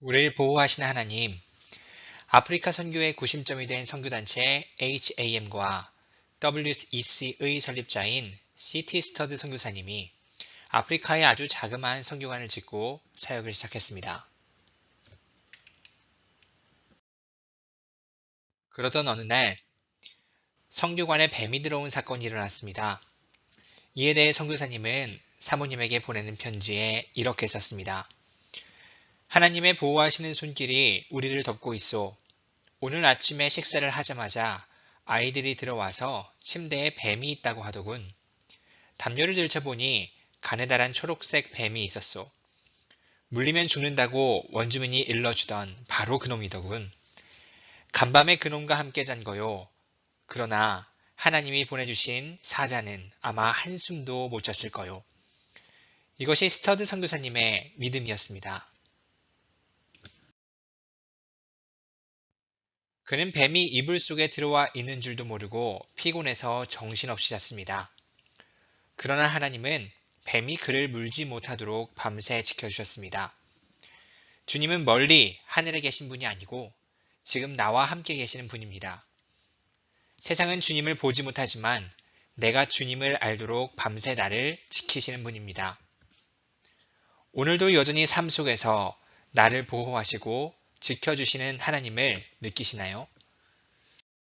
우리를 보호하시는 하나님, 아프리카 선교의 구심점이 된 선교단체 HAM과 WEC의 설립자인 CT 스터드 선교사님이 아프리카에 아주 자그마한 선교관을 짓고 사역을 시작했습니다. 그러던 어느 날 선교관에 뱀이 들어온 사건이 일어났습니다. 이에 대해 선교사님은 사모님에게 보내는 편지에 이렇게 썼습니다. 하나님의 보호하시는 손길이 우리를 덮고 있어 오늘 아침에 식사를 하자마자 아이들이 들어와서 침대에 뱀이 있다고 하더군. 담요를 들춰보니 가느다란 초록색 뱀이 있었소. 물리면 죽는다고 원주민이 일러주던 바로 그놈이더군. 간밤에 그놈과 함께 잔 거요. 그러나 하나님이 보내주신 사자는 아마 한숨도 못 잤을 거요. 이것이 스터드 선교사님의 믿음이었습니다. 그는 뱀이 이불 속에 들어와 있는 줄도 모르고 피곤해서 정신없이 잤습니다. 그러나 하나님은 뱀이 그를 물지 못하도록 밤새 지켜주셨습니다. 주님은 멀리 하늘에 계신 분이 아니고 지금 나와 함께 계시는 분입니다. 세상은 주님을 보지 못하지만 내가 주님을 알도록 밤새 나를 지키시는 분입니다. 오늘도 여전히 삶 속에서 나를 보호하시고 지켜주시는 하나님을 느끼시나요?